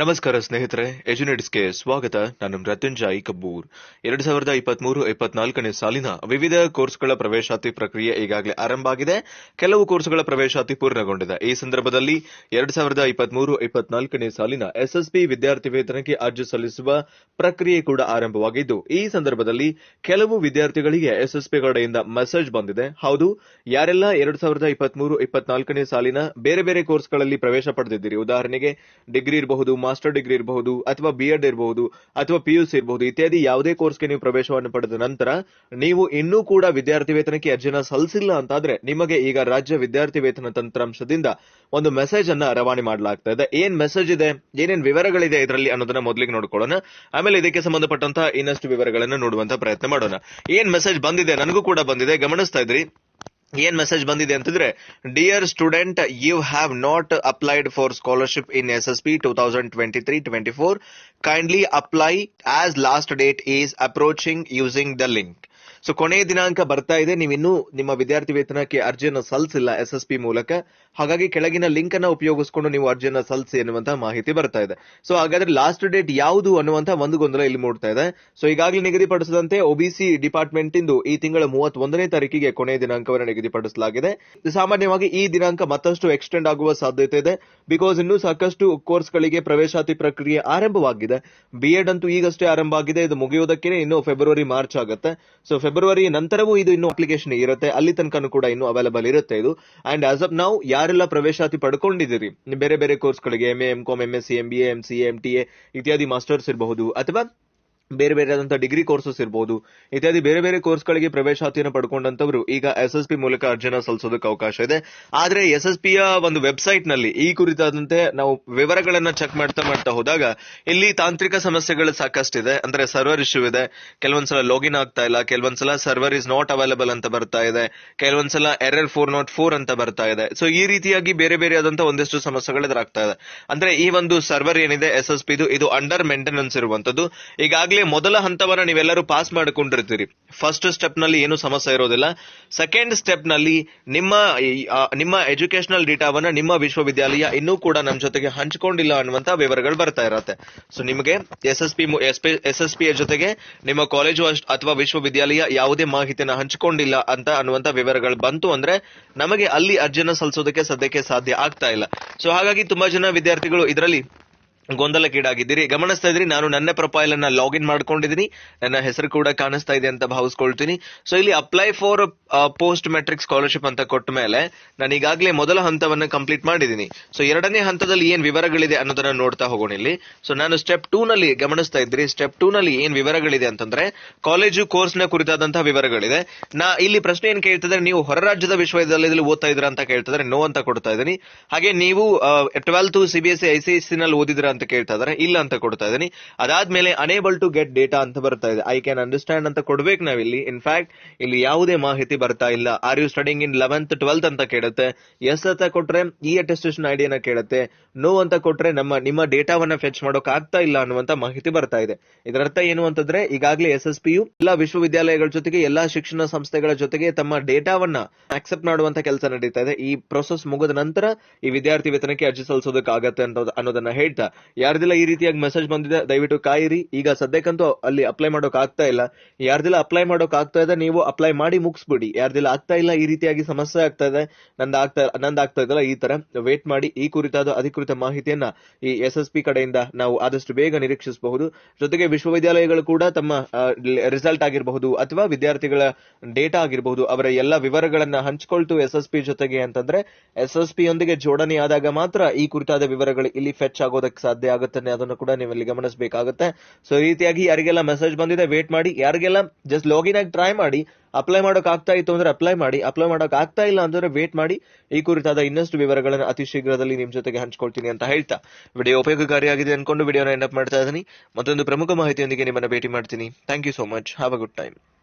ನಮಸ್ಕಾರ ಸ್ನೇಹಿತರೆ ಎಜುನೆಟ್ಸ್ಗೆ ಸ್ವಾಗತ. ನಾನು ಮೃತ್ಯುಂಜಯ್ ಕಬ್ಬೂರ್. ಎರಡ್ ಸಾವಿರದ ಇಪ್ಪತ್ಮೂರು, ಇಪ್ಪತ್ನಾಲ್ಕನೇ ಸಾಲಿನ ವಿವಿಧ ಕೋರ್ಸ್ಗಳ ಪ್ರವೇಶಾತಿ ಪ್ರಕ್ರಿಯೆ ಈಗಾಗಲೇ ಆರಂಭ ಆಗಿದೆ. ಕೆಲವು ಕೋರ್ಸ್ಗಳ ಪ್ರವೇಶಾತಿ ಪೂರ್ಣಗೊಂಡಿದೆ. ಈ ಸಂದರ್ಭದಲ್ಲಿ ಎರಡ್ ಸಾವಿರದ ಇಪ್ಪತ್ಮೂರು, ಇಪ್ಪತ್ನಾಲ್ಕನೇ ಸಾಲಿನ ಎಸ್ಎಸ್ಪಿ ವಿದ್ಯಾರ್ಥಿ ವೇತನಕ್ಕೆ ಅರ್ಜಿ ಸಲ್ಲಿಸುವ ಪ್ರಕ್ರಿಯೆ ಕೂಡ ಆರಂಭವಾಗಿದ್ದು, ಈ ಸಂದರ್ಭದಲ್ಲಿ ಕೆಲವು ವಿದ್ಯಾರ್ಥಿಗಳಿಗೆ ಎಸ್ಎಸ್ಪಿ ಕಡೆಯಿಂದ ಮೆಸೇಜ್ ಬಂದಿದೆ. ಹೌದು, ಯಾರೆಲ್ಲ ಎರಡ್ ಸಾವಿರದ ಇಪ್ಪತ್ಮೂರು, ಇಪ್ಪತ್ನಾಲ್ಕನೇ ಸಾಲಿನ ಬೇರೆ ಬೇರೆ ಕೋರ್ಸ್ಗಳಲ್ಲಿ ಪ್ರವೇಶ ಪಡೆದಿದ್ದೀರಿ? ಉದಾಹರಣೆಗೆ, ಡಿಗ್ರಿ ಇರಬಹುದು ಮಾಸ್ಟರ್ ಡಿಗ್ರಿ ಇರಬಹುದು, ಅಥವಾ ಬಿ ಎಡ್ ಇರಬಹುದು, ಅಥವಾ ಸಿ ಇರಬಹುದು, ಇತ್ಯಾದಿ ಯಾವುದೇ ಕೋರ್ಸ್ಗೆ ನೀವು ಪ್ರವೇಶವನ್ನು ಪಡೆದ ನಂತರ ನೀವು ಇನ್ನೂ ಕೂಡ ವಿದ್ಯಾರ್ಥಿ ವೇತನಕ್ಕೆ ಅರ್ಜಿನ ಸಲ್ಲಿಸಿಲ್ಲ ಅಂತಾದ್ರೆ ನಿಮಗೆ ಈಗ ರಾಜ್ಯ ವಿದ್ಯಾರ್ಥಿ ವೇತನ ತಂತ್ರಾಂಶದಿಂದ ಒಂದು ಮೆಸೇಜ್ ಅನ್ನ ರವಾನೆ ಮಾಡಲಾಗ್ತಾ ಇದೆ ಏನ್ ಮೆಸೇಜ್ ಇದೆ? ಏನೇನ್ ವಿವರಗಳಿದೆ ಇದರಲ್ಲಿ ಅನ್ನೋದನ್ನ ಮೊದಲಿಗೆ ನೋಡ್ಕೊಳ್ಳೋಣ. ಆಮೇಲೆ ಇದಕ್ಕೆ ಸಂಬಂಧಪಟ್ಟಂತಹ ಇನ್ನಷ್ಟು ವಿವರಗಳನ್ನು ನೋಡುವಂತ ಪ್ರಯತ್ನ ಮಾಡೋಣ. ಏನ್ ಮೆಸೇಜ್ ಬಂದಿದೆ? ನನಗೂ ಕೂಡ ಬಂದಿದೆ. ಗಮನಿಸ್ತಾ ಇದ್ರಿ. ಏನ್ ಮೆಸೇಜ್ ಬಂದಿದೆ ಅಂತಂದ್ರೆ dear student you have not applied for scholarship in S S P two thousand twenty three twenty four kindly apply as last date is approaching using the link so ಕೊನೆಯ ದಿನಾಂಕ ಬರ್ತಾ ಇದೆ. ನೀವು ಇನ್ನೂ ನಿಮ್ಮ ವಿದ್ಯಾರ್ಥಿ ವೇತನಕ್ಕೆ ಅರ್ಜಿಯನ್ನು ಸಲ್ಲಿಸಿಲ್ಲ ಎಸ್ ಎಸ್ ಪಿ ಮೂಲಕ. ಹಾಗಾಗಿ ಕೆಳಗಿನ ಲಿಂಕ್ ಅನ್ನ ಉಪಯೋಗಿಸಿಕೊಂಡು ನೀವು ಅರ್ಜಿಯನ್ನು ಸಲ್ಲಿಸಿ ಎನ್ನುವಂತಹ ಮಾಹಿತಿ ಬರ್ತಾ ಇದೆ. ಸೊ ಹಾಗಾದ್ರೆ ಲಾಸ್ಟ್ ಡೇಟ್ ಯಾವುದು ಅನ್ನುವಂತಹ ಒಂದು ಗೊಂದಲ ಇಲ್ಲಿ ಮೂಡ್ತಾ ಇದೆ. ಸೊ ಈಗಾಗಲೇ ನಿಗದಿಪಡಿಸಿದಂತೆ ಒಬಿಸಿ ಡಿಪಾರ್ಟ್ಮೆಂಟ್ ಇಂದು ಈ ತಿಂಗಳ ಮೂವತ್ತೊಂದನೇ ತಾರೀಕಿಗೆ ಕೊನೆಯ ದಿನಾಂಕವನ್ನು ನಿಗದಿಪಡಿಸಲಾಗಿದೆ. ಸಾಮಾನ್ಯವಾಗಿ ಈ ದಿನಾಂಕ ಮತ್ತಷ್ಟು ಎಕ್ಸ್ಟೆಂಡ್ ಆಗುವ ಸಾಧ್ಯತೆ ಇದೆ. ಬಿಕಾಸ್ ಇನ್ನೂ ಸಾಕಷ್ಟು ಕೋರ್ಸ್ಗಳಿಗೆ ಪ್ರವೇಶಾತಿ ಪ್ರಕ್ರಿಯೆ ಆರಂಭವಾಗಿದೆ. ಬಿ ಎಡ್ ಅಂತೂ ಈಗಷ್ಟೇ ಆರಂಭ ಆಗಿದೆ. ಇದು ಮುಗಿಯುವುದಕ್ಕೆ ಇನ್ನು ಫೆಬ್ರವರಿ ಮಾರ್ಚ್ ಆಗುತ್ತೆ. ಸೊ ಫೆಬ್ರವರಿ ನಂತರವೂ ಇದು ಇನ್ನು ಅಪ್ಲಿಕೇಶನ್ ಇರುತ್ತೆ. ಅಲ್ಲಿ ತನಕನೂ ಕೂಡ ಇನ್ನು ಅವೈಲಬಲ್ ಇರುತ್ತೆ ಇದು. ಅಂಡ್ ಆಸ್ ಆಫ್ ನಾವು ಯಾರೆಲ್ಲ ಪ್ರವೇಶಾತಿ ಪಡ್ಕೊಂಡಿದ್ದೀರಿ? ಬೇರೆ ಬೇರೆ ಕೋರ್ಸ್ಗಳಿಗೆ M A M com M S C M B M C M T A ಇತ್ಯಾದಿ ಮಾಸ್ಟರ್ಸ್ ಇರಬಹುದು. ಅಥವಾ ಬೇರೆ ಬೇರೆ ಆದಂತಹ ಡಿಗ್ರಿ ಕೋರ್ಸಸ್ ಇರಬಹುದು ಇತ್ಯಾದಿ ಬೇರೆ ಬೇರೆ ಕೋರ್ಸ್ಗಳಿಗೆ ಪ್ರವೇಶಾತಿಯನ್ನು ಪಡ್ಕೊಂಡಂತವರು ಈಗ ಎಸ್ ಎಸ್ ಪಿ ಮೂಲಕ ಅರ್ಜಿನ ಸಲ್ಲಿಸೋದಕ್ಕೆ ಅವಕಾಶ ಇದೆ. ಆದ್ರೆ ಎಸ್ ಎಸ್ ಪಿಯ ಒಂದು ವೆಬ್ಸೈಟ್ನಲ್ಲಿ ಈ ಕುರಿತಾದಂತೆ ನಾವು ವಿವರಗಳನ್ನ ಚೆಕ್ ಮಾಡ್ತಾ ಮಾಡ್ತಾ ಹೋದಾಗ ಇಲ್ಲಿ ತಾಂತ್ರಿಕ ಸಮಸ್ಯೆಗಳು ಸಾಕಷ್ಟಿದೆ. ಅಂದ್ರೆ ಸರ್ವರ್ ಇಶ್ಯೂ ಇದೆ. ಕೆಲವೊಂದ್ಸಲ ಲಾಗಿನ್ ಆಗ್ತಾ ಇಲ್ಲ. ಕೆಲವೊಂದ್ಸಲ ಸರ್ವರ್ ಇಸ್ ನಾಟ್ ಅವೈಲೇಬಲ್ ಅಂತ ಬರ್ತಾ ಇದೆ. ಕೆಲವೊಂದ್ಸಲ ಎರರ್ ಫೋರ್ ನಾಟ್ ಫೋರ್ ಅಂತ ಬರ್ತಾ ಇದೆ. ಸೊ ಈ ರೀತಿಯಾಗಿ ಬೇರೆ ಬೇರೆ ಆದಂತಹ ಒಂದಿಷ್ಟು ಸಮಸ್ಯೆಗಳು ಎದುರಾಗ್ತಾ ಇದೆ. ಅಂದ್ರೆ ಈ ಒಂದು ಸರ್ವರ್ ಏನಿದೆ ಎಸ್ ಎಸ್ ಪಿ ಇದು ಅಂಡರ್ ಮೇಂಟೆನೆನ್ಸ್ ಇರುವಂತದ್ದು ಈಗಾಗಲೇ ಮೊದಲ ಹಂತವನ್ನ ನೀವೆಲ್ಲರೂ ಪಾಸ್ ಮಾಡಿಕೊಂಡಿರ್ತೀರಿ. ಫಸ್ಟ್ ಸ್ಟೆಪ್ನಲ್ಲಿ ಏನು ಸಮಸ್ಯೆ ಇರೋದಿಲ್ಲ. ಸೆಕೆಂಡ್ ಸ್ಟೆಪ್ನಲ್ಲಿ ನಿಮ್ಮ ನಿಮ್ಮ ಎಜುಕೇಶನಲ್ ಡೇಟಾವನ್ನ ನಿಮ್ಮ ವಿಶ್ವವಿದ್ಯಾಲಯ ಇನ್ನೂ ಕೂಡ ನಮ್ಮ ಜೊತೆಗೆ ಹಂಚಿಕೊಂಡಿಲ್ಲ ಅನ್ನುವಂತ ವಿವರಗಳು ಬರ್ತಾ ಇರತ್ತೆ. ಸೊ ನಿಮಗೆ S S P S S P ಜೊತೆಗೆ ನಿಮ್ಮ ಕಾಲೇಜು ಅಥವಾ ವಿಶ್ವವಿದ್ಯಾಲಯ ಯಾವುದೇ ಮಾಹಿತಿಯನ್ನು ಹಂಚಿಕೊಂಡಿಲ್ಲ ಅಂತ ಅನ್ನುವಂತ ವಿವರಗಳು ಬಂತು ಅಂದ್ರೆ ನಮಗೆ ಅಲ್ಲಿ ಅರ್ಜಿನ ಸಲ್ಲಿಸೋದಕ್ಕೆ ಸದ್ಯಕ್ಕೆ ಸಾಧ್ಯ ಆಗ್ತಾ ಇಲ್ಲ. ಸೊ ಹಾಗಾಗಿ ತುಂಬಾ ಜನ ವಿದ್ಯಾರ್ಥಿಗಳು ಇದರಲ್ಲಿ ಗೊಂದಲಕ್ಕೀಡಾಗಿದ್ದೀರಿ. ಗಮನಿಸ್ತಾ ಇದ್ರಿ, ನಾನು ನನ್ನ ಪ್ರೊಫೈಲ್ ಅನ್ನ ಲಾಗಿನ್ ಮಾಡ್ಕೊಂಡಿದ್ದೀನಿ. ನನ್ನ ಹೆಸರು ಕೂಡ ಕಾಣಿಸ್ತಾ ಇದೆ ಅಂತ ಭಾವಿಸ್ಕೊಳ್ತೀನಿ. ಸೊ ಇಲ್ಲಿ apply for post metric scholarship ಅಂತ ಕೊಟ್ಟ ಮೇಲೆ ನಾನು ಈಗಾಗಲೇ ಮೊದಲ ಹಂತವನ್ನು ಕಂಪ್ಲೀಟ್ ಮಾಡಿದ್ದೀನಿ. ಸೊ ಎರಡನೇ ಹಂತದಲ್ಲಿ ಏನ್ ವಿವರಗಳಿದೆ ಅನ್ನೋದನ್ನ ನೋಡ್ತಾ ಹೋಗೋಣ ಇಲ್ಲಿ. ಸೊ ನಾನು ಸ್ಟೆಪ್ ಟೂ ನಲ್ಲಿ ಗಮನಿಸ್ತಾ ಇದ್ರಿ. ಸ್ಟೆಪ್ ಟೂ ನಲ್ಲಿ ಏನ್ ವಿವರಗಳಿದೆ ಅಂತಂದ್ರೆ ಕಾಲೇಜು ಕೋರ್ಸ್ನ ಕುರಿತಾದಂತಹ ವಿವರಗಳಿದೆ. ನಾ ಇಲ್ಲಿ ಪ್ರಶ್ನೆ ಏನ್ ಕೇಳ್ತಿದ್ರೆ ನೀವು ಹೊರ ರಾಜ್ಯದ ವಿಶ್ವವಿದ್ಯಾಲಯದಲ್ಲಿ ಓದ್ತಾ ಇದ್ರ ಅಂತ ಕೇಳ್ತಿದ್ರೆ ನೋ ಅಂತ ಕೊಡ್ತಾ ಇದ್ದೀನಿ. ಹಾಗೆ ನೀವು ಟ್ವೆಲ್ತ್ ಸಿಬಿಎಸ್ಇ ಐಸಿಎಸ್ಸಿ ನಲ್ಲಿ ಓದಿದ್ರ ಅಂತ ಕೇಳ್ತಾ ಇದಾರೆ, ಇಲ್ಲ ಅಂತ ಕೊಡ್ತಾ ಇದ್ದೀನಿ. ಅದಾದ್ಮೇಲೆ ಅನೇಬಲ್ ಟು ಗೆಟ್ ಡೇಟಾ ಅಂತ ಬರ್ತಾ ಇದೆ. ಐ ಕ್ಯಾನ್ ಅಂಡರ್ಸ್ಟ್ಯಾಂಡ್ ಅಂತ ಕೊಡ್ಬೇಕು ನಾವಿಲ್ಲಿ. ಇನ್ಫ್ಯಾಕ್ಟ್ ಇಲ್ಲಿ ಯಾವುದೇ ಮಾಹಿತಿ ಬರ್ತಾ ಇಲ್ಲ. Are you studying in eleventh twelfth ಅಂತ ಕೇಳುತ್ತೆ. ಎಸ್ ಅಂತ ಕೊಟ್ರೆ, ಈ ಅಟೆಸ್ಟೇಷನ್ ಐಡಿಯನ್ನ ಕೇಳುತ್ತೆ. ನೋ ಅಂತ ಕೊಟ್ರೆ, ನಮ್ಮ, ನಿಮ್ಮ ಡೇಟಾವನ್ನ ಫೆಚ್ ಮಾಡೋಕ್ ಆಗ್ತಾ ಇಲ್ಲ ಅನ್ನುವಂತ ಮಾಹಿತಿ ಬರ್ತಾ ಇದೆ. ಇದರ ಅರ್ಥ ಏನು ಅಂತಂದ್ರೆ, ಈಗಾಗಲೇ ಎಸ್ ಎಸ್ ಪಿಯು ಎಲ್ಲಾ ವಿಶ್ವವಿದ್ಯಾಲಯಗಳ ಜೊತೆಗೆ, ಎಲ್ಲಾ ಶಿಕ್ಷಣ ಸಂಸ್ಥೆಗಳ ಜೊತೆಗೆ ತಮ್ಮ ಡೇಟಾವನ್ನ ಆಕ್ಸೆಪ್ಟ್ ಮಾಡುವಂತ ಕೆಲಸ ನಡೀತಾ ಇದೆ. ಈ ಪ್ರೊಸೆಸ್ ಮುಗಿದ ನಂತರ ಈ ವಿದ್ಯಾರ್ಥಿ ವೇತನಕ್ಕೆ ಅರ್ಜಿ ಸಲ್ಲಿಸೋದಕ್ಕಾಗತ್ತೆ ಅಂತ ಅನ್ನೋದನ್ನ ಹೇಳ್ತಾ ಯಾರ್ದೆಲ್ಲ ಈ ರೀತಿಯಾಗಿ ಮೆಸೇಜ್ ಬಂದಿದೆ, ದಯವಿಟ್ಟು ಕಾಯಿರಿ. ಈಗ ಸದ್ಯಕ್ಕಂತೂ ಅಲ್ಲಿ ಅಪ್ಲೈ ಮಾಡೋಕೆ ಆಗ್ತಾ ಇಲ್ಲ. ಯಾರ್ದೆಲ್ಲ ಅಪ್ಲೈ ಮಾಡೋಕೆ ಆಗ್ತಾ ಇದೆ, ನೀವು ಅಪ್ಲೈ ಮಾಡಿ ಮುಗಿಸ್ಬಿಡಿ. ಯಾರ್ದೆಲ್ಲ ಆಗ್ತಾ ಇಲ್ಲ, ಈ ರೀತಿಯಾಗಿ ಸಮಸ್ಯೆ ಆಗ್ತಾ ಇದೆ, ನಂದು ಆಗ್ತಾ ನಂದು ಆಗ್ತಾ ಇದಲ್ಲ ಈ ತರ ವೇಟ್ ಮಾಡಿ. ಈ ಕುರಿತಾದ ಅಧಿಕೃತ ಮಾಹಿತಿಯನ್ನ ಈ ಎಸ್ ಎಸ್ ಪಿ ಕಡೆಯಿಂದ ನಾವು ಆದಷ್ಟು ಬೇಗ ನಿರೀಕ್ಷಿಸಬಹುದು. ಜೊತೆಗೆ ವಿಶ್ವವಿದ್ಯಾಲಯಗಳು ಕೂಡ ತಮ್ಮ ರಿಸಲ್ಟ್ ಆಗಿರಬಹುದು ಅಥವಾ ವಿದ್ಯಾರ್ಥಿಗಳ ಡೇಟಾ ಆಗಿರಬಹುದು, ಅವರ ಎಲ್ಲ ವಿವರಗಳನ್ನ ಹಂಚಿಕೊಳ್ತು ಎಸ್ ಎಸ್ ಪಿ ಜೊತೆಗೆ ಅಂತಂದ್ರೆ ಎಸ್ ಎಸ್ ಪಿ ಯೊಂದಿಗೆ ಜೋಡಣೆ ಆದಾಗ ಮಾತ್ರ ಈ ಕುರಿತಾದ ವಿವರಗಳು ಇಲ್ಲಿ ಫೆಚ್ ಆಗೋದಕ್ಕೆ ಸಾಧ್ಯ ಆಗುತ್ತೆ ಅದನ್ನು ಕೂಡ ನೀವು ಇಲ್ಲಿ ಗಮನಿಸಬೇಕಾಗುತ್ತೆ. ಸೊ ಈ ರೀತಿಯಾಗಿ ಯಾರಿಗೆಲ್ಲ ಮೆಸೇಜ್ ಬಂದಿದೆ ವೇಟ್ ಮಾಡಿ. ಯಾರಿಗೆಲ್ಲ ಜಸ್ಟ್ ಲಾಗಿನ್ ಆಗಿ ಟ್ರೈ ಮಾಡಿ ಅಪ್ಲೈ ಮಾಡೋಕೆ ಆಗ್ತಾ ಇತ್ತು ಅಂದ್ರೆ ಅಪ್ಲೈ ಮಾಡಿ. ಅಪ್ಲೈ ಮಾಡೋಕೆ ಆಗ್ತಾ ಇಲ್ಲ ಅಂದ್ರೆ ವೇಟ್ ಮಾಡಿ. ಈ ಕುರಿತಾದ ಇನ್ನಷ್ಟು ವಿವರಗಳನ್ನು ಅತಿ ಶೀಘ್ರದಲ್ಲಿ ನಿಮ್ ಜೊತೆಗೆ ಹಂಚ್ಕೊಳ್ತೀನಿ ಅಂತ ಹೇಳ್ತಾ. ವಿಡಿಯೋ ಉಪಯೋಗಕಾರಿಯಾಗಿದೆ ಅನ್ಕೊಂಡು ವಿಡಿಯೋನ ಅಪ್ ಮಾಡ್ತಾ ಇದ್ದೀನಿ. ಮತ್ತೊಂದು ಪ್ರಮುಖ ಮಾಹಿತಿಯೊಂದಿಗೆ ನಿಮ್ಮನ್ನ ಭೇಟಿ ಮಾಡ್ತೀನಿ. Thank you so much have a good time